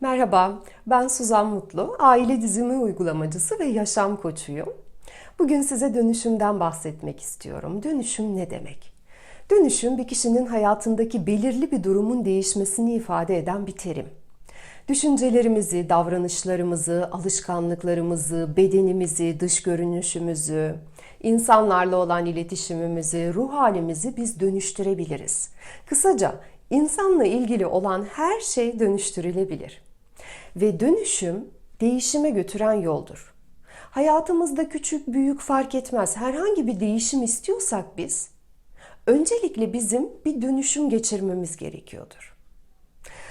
Merhaba, ben Suzan Mutlu, aile dizimi uygulamacısı ve yaşam koçuyum. Bugün size dönüşümden bahsetmek istiyorum. Dönüşüm ne demek? Dönüşüm bir kişinin hayatındaki belirli bir durumun değişmesini ifade eden bir terim. Düşüncelerimizi, davranışlarımızı, alışkanlıklarımızı, bedenimizi, dış görünüşümüzü, insanlarla olan iletişimimizi, ruh halimizi biz dönüştürebiliriz. Kısaca insanla ilgili olan her şey dönüştürülebilir. Ve dönüşüm değişime götüren yoldur. Hayatımızda küçük büyük fark etmez. Herhangi bir değişim istiyorsak biz öncelikle bizim bir dönüşüm geçirmemiz gerekiyordur.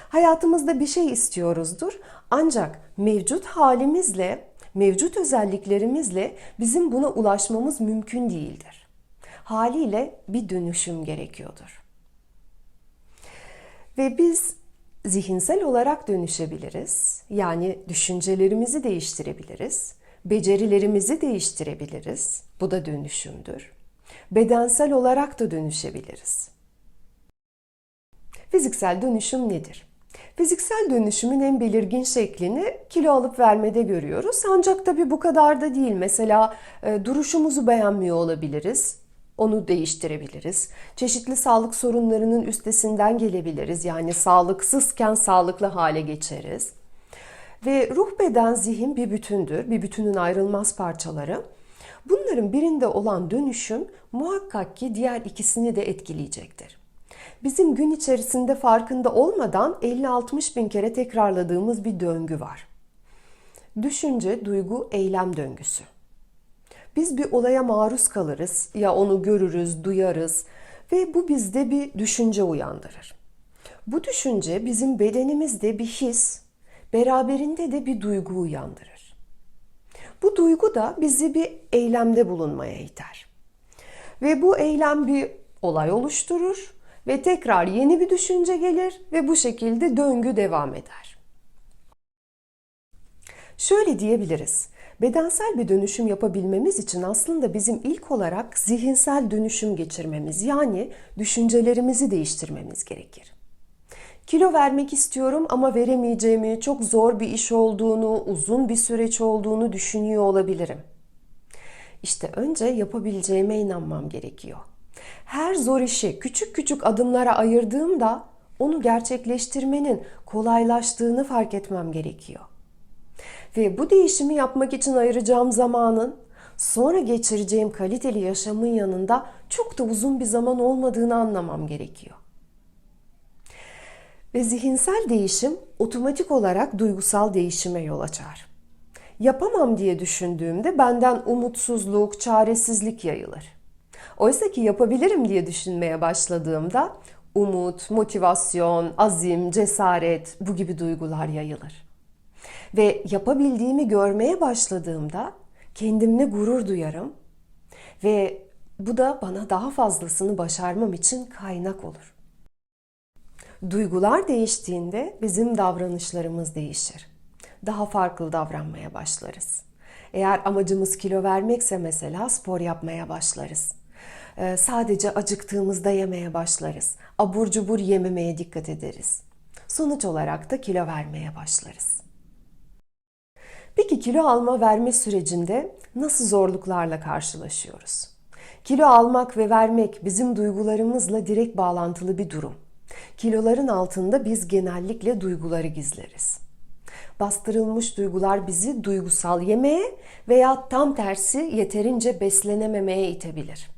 Hayatımızda bir şey istiyoruzdur ancak mevcut halimizle, mevcut özelliklerimizle bizim buna ulaşmamız mümkün değildir. Haliyle bir dönüşüm gerekiyordur. Ve biz zihinsel olarak dönüşebiliriz. Yani düşüncelerimizi değiştirebiliriz. Becerilerimizi değiştirebiliriz. Bu da dönüşümdür. Bedensel olarak da dönüşebiliriz. Fiziksel dönüşüm nedir? Fiziksel dönüşümün en belirgin şeklini kilo alıp vermede görüyoruz. Ancak tabii bu kadar da değil. Mesela e, duruşumuzu beğenmiyor olabiliriz. Onu değiştirebiliriz. Çeşitli sağlık sorunlarının üstesinden gelebiliriz. Yani sağlıksızken sağlıklı hale geçeriz. Ve ruh, beden, zihin bir bütündür. Bir bütünün ayrılmaz parçaları. Bunların birinde olan dönüşüm muhakkak ki diğer ikisini de etkileyecektir. Bizim gün içerisinde farkında olmadan 50-60 bin kere tekrarladığımız bir döngü var. Düşünce, duygu, eylem döngüsü. Biz bir olaya maruz kalırız ya onu görürüz, duyarız ve bu bizde bir düşünce uyandırır. Bu düşünce bizim bedenimizde bir his, beraberinde de bir duygu uyandırır. Bu duygu da bizi bir eylemde bulunmaya iter. Ve bu eylem bir olay oluşturur ve tekrar yeni bir düşünce gelir ve bu şekilde döngü devam eder. Şöyle diyebiliriz. Bedensel bir dönüşüm yapabilmemiz için aslında bizim ilk olarak zihinsel dönüşüm geçirmemiz yani düşüncelerimizi değiştirmemiz gerekir. Kilo vermek istiyorum ama veremeyeceğimi, çok zor bir iş olduğunu, uzun bir süreç olduğunu düşünüyor olabilirim. İşte önce yapabileceğime inanmam gerekiyor. Her zor işi küçük küçük adımlara ayırdığımda onu gerçekleştirmenin kolaylaştığını fark etmem gerekiyor. Ve bu değişimi yapmak için ayıracağım zamanın sonra geçireceğim kaliteli yaşamın yanında çok da uzun bir zaman olmadığını anlamam gerekiyor. Ve zihinsel değişim otomatik olarak duygusal değişime yol açar. Yapamam diye düşündüğümde benden umutsuzluk, çaresizlik yayılır. Oysa ki yapabilirim diye düşünmeye başladığımda umut, motivasyon, azim, cesaret bu gibi duygular yayılır. Ve yapabildiğimi görmeye başladığımda kendimle gurur duyarım ve bu da bana daha fazlasını başarmam için kaynak olur. Duygular değiştiğinde bizim davranışlarımız değişir. Daha farklı davranmaya başlarız. Eğer amacımız kilo vermekse mesela spor yapmaya başlarız. Ee, sadece acıktığımızda yemeye başlarız. Abur cubur yememeye dikkat ederiz. Sonuç olarak da kilo vermeye başlarız. Peki kilo alma verme sürecinde nasıl zorluklarla karşılaşıyoruz? Kilo almak ve vermek bizim duygularımızla direkt bağlantılı bir durum. Kiloların altında biz genellikle duyguları gizleriz. Bastırılmış duygular bizi duygusal yemeye veya tam tersi yeterince beslenememeye itebilir.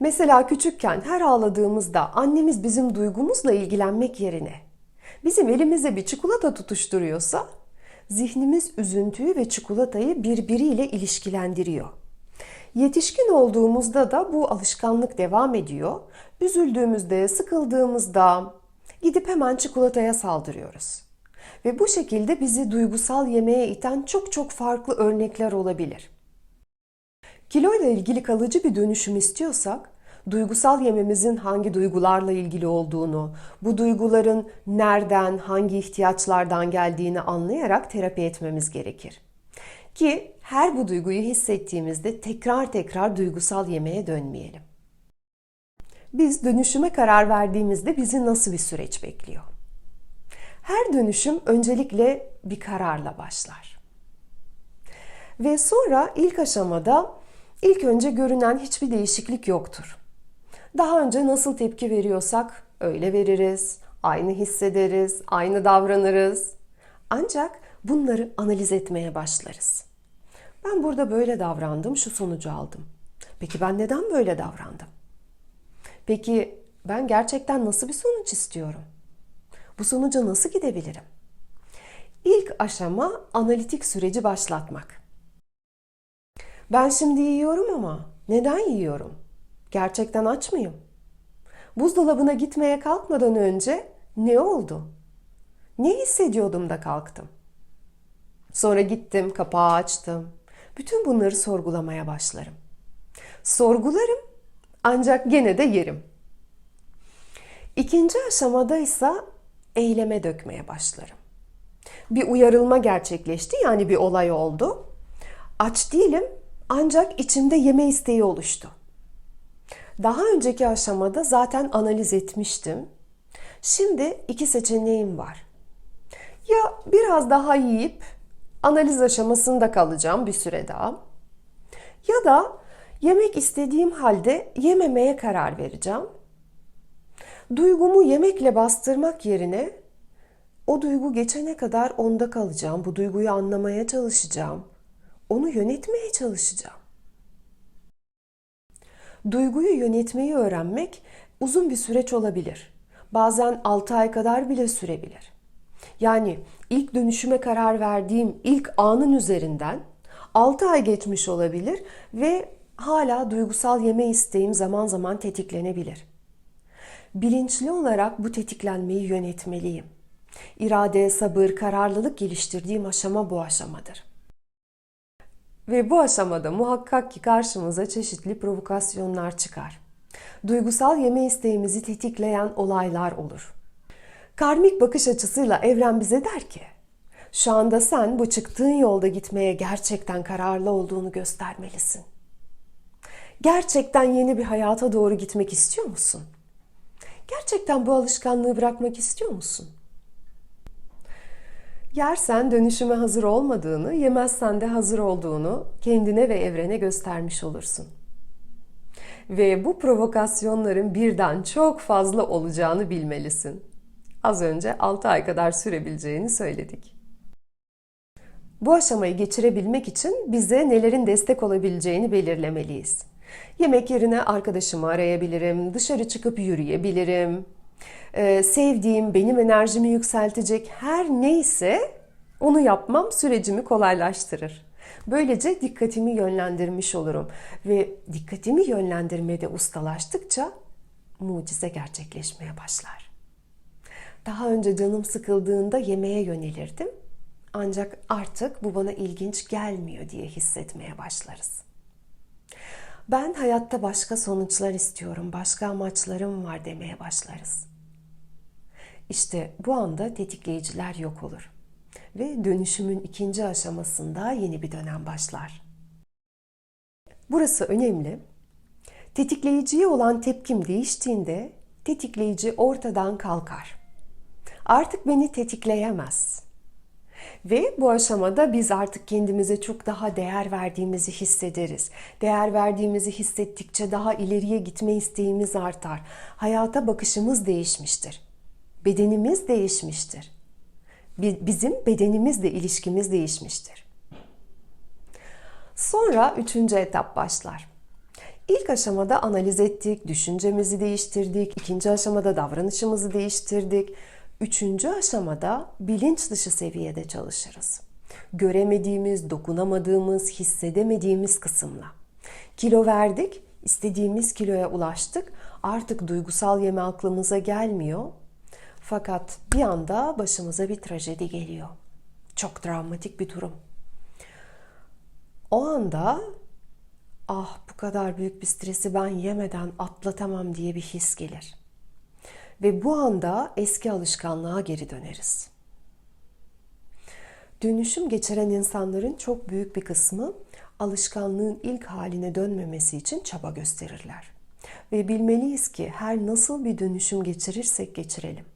Mesela küçükken her ağladığımızda annemiz bizim duygumuzla ilgilenmek yerine bizim elimize bir çikolata tutuşturuyorsa zihnimiz üzüntüyü ve çikolatayı birbiriyle ilişkilendiriyor. Yetişkin olduğumuzda da bu alışkanlık devam ediyor. Üzüldüğümüzde, sıkıldığımızda gidip hemen çikolataya saldırıyoruz. Ve bu şekilde bizi duygusal yemeğe iten çok çok farklı örnekler olabilir. Kilo ile ilgili kalıcı bir dönüşüm istiyorsak, duygusal yememizin hangi duygularla ilgili olduğunu, bu duyguların nereden, hangi ihtiyaçlardan geldiğini anlayarak terapi etmemiz gerekir. Ki her bu duyguyu hissettiğimizde tekrar tekrar duygusal yemeğe dönmeyelim. Biz dönüşüme karar verdiğimizde bizi nasıl bir süreç bekliyor? Her dönüşüm öncelikle bir kararla başlar. Ve sonra ilk aşamada ilk önce görünen hiçbir değişiklik yoktur. Daha önce nasıl tepki veriyorsak öyle veririz, aynı hissederiz, aynı davranırız. Ancak bunları analiz etmeye başlarız. Ben burada böyle davrandım, şu sonucu aldım. Peki ben neden böyle davrandım? Peki ben gerçekten nasıl bir sonuç istiyorum? Bu sonuca nasıl gidebilirim? İlk aşama analitik süreci başlatmak. Ben şimdi yiyorum ama neden yiyorum? Gerçekten aç mıyım? Buzdolabına gitmeye kalkmadan önce ne oldu? Ne hissediyordum da kalktım? Sonra gittim, kapağı açtım. Bütün bunları sorgulamaya başlarım. Sorgularım ancak gene de yerim. İkinci aşamada ise eyleme dökmeye başlarım. Bir uyarılma gerçekleşti yani bir olay oldu. Aç değilim ancak içimde yeme isteği oluştu. Daha önceki aşamada zaten analiz etmiştim. Şimdi iki seçeneğim var. Ya biraz daha yiyip analiz aşamasında kalacağım bir süre daha. Ya da yemek istediğim halde yememeye karar vereceğim. Duygumu yemekle bastırmak yerine o duygu geçene kadar onda kalacağım. Bu duyguyu anlamaya çalışacağım. Onu yönetmeye çalışacağım. Duyguyu yönetmeyi öğrenmek uzun bir süreç olabilir. Bazen 6 ay kadar bile sürebilir. Yani ilk dönüşüme karar verdiğim ilk anın üzerinden 6 ay geçmiş olabilir ve hala duygusal yeme isteğim zaman zaman tetiklenebilir. Bilinçli olarak bu tetiklenmeyi yönetmeliyim. İrade, sabır, kararlılık geliştirdiğim aşama bu aşamadır. Ve bu aşamada muhakkak ki karşımıza çeşitli provokasyonlar çıkar. Duygusal yeme isteğimizi tetikleyen olaylar olur. Karmik bakış açısıyla evren bize der ki, şu anda sen bu çıktığın yolda gitmeye gerçekten kararlı olduğunu göstermelisin. Gerçekten yeni bir hayata doğru gitmek istiyor musun? Gerçekten bu alışkanlığı bırakmak istiyor musun? Yersen dönüşüme hazır olmadığını, yemezsen de hazır olduğunu kendine ve evrene göstermiş olursun. Ve bu provokasyonların birden çok fazla olacağını bilmelisin. Az önce 6 ay kadar sürebileceğini söyledik. Bu aşamayı geçirebilmek için bize nelerin destek olabileceğini belirlemeliyiz. Yemek yerine arkadaşımı arayabilirim, dışarı çıkıp yürüyebilirim. Ee, sevdiğim, benim enerjimi yükseltecek her neyse onu yapmam sürecimi kolaylaştırır. Böylece dikkatimi yönlendirmiş olurum ve dikkatimi yönlendirmede ustalaştıkça mucize gerçekleşmeye başlar. Daha önce canım sıkıldığında yemeğe yönelirdim. Ancak artık bu bana ilginç gelmiyor diye hissetmeye başlarız. Ben hayatta başka sonuçlar istiyorum, başka amaçlarım var demeye başlarız. İşte bu anda tetikleyiciler yok olur ve dönüşümün ikinci aşamasında yeni bir dönem başlar. Burası önemli. Tetikleyiciye olan tepkim değiştiğinde tetikleyici ortadan kalkar. Artık beni tetikleyemez. Ve bu aşamada biz artık kendimize çok daha değer verdiğimizi hissederiz. Değer verdiğimizi hissettikçe daha ileriye gitme isteğimiz artar. Hayata bakışımız değişmiştir. Bedenimiz değişmiştir. Bizim bedenimizle ilişkimiz değişmiştir. Sonra üçüncü etap başlar. İlk aşamada analiz ettik, düşüncemizi değiştirdik. İkinci aşamada davranışımızı değiştirdik. Üçüncü aşamada bilinç dışı seviyede çalışırız. Göremediğimiz, dokunamadığımız, hissedemediğimiz kısımla. Kilo verdik, istediğimiz kiloya ulaştık. Artık duygusal yeme aklımıza gelmiyor. Fakat bir anda başımıza bir trajedi geliyor. Çok travmatik bir durum. O anda ah bu kadar büyük bir stresi ben yemeden atlatamam diye bir his gelir. Ve bu anda eski alışkanlığa geri döneriz. Dönüşüm geçiren insanların çok büyük bir kısmı alışkanlığın ilk haline dönmemesi için çaba gösterirler. Ve bilmeliyiz ki her nasıl bir dönüşüm geçirirsek geçirelim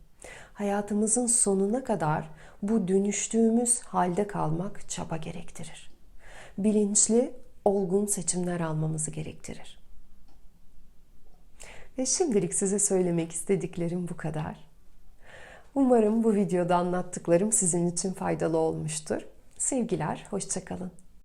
hayatımızın sonuna kadar bu dönüştüğümüz halde kalmak çaba gerektirir. Bilinçli, olgun seçimler almamızı gerektirir. Ve şimdilik size söylemek istediklerim bu kadar. Umarım bu videoda anlattıklarım sizin için faydalı olmuştur. Sevgiler, hoşçakalın.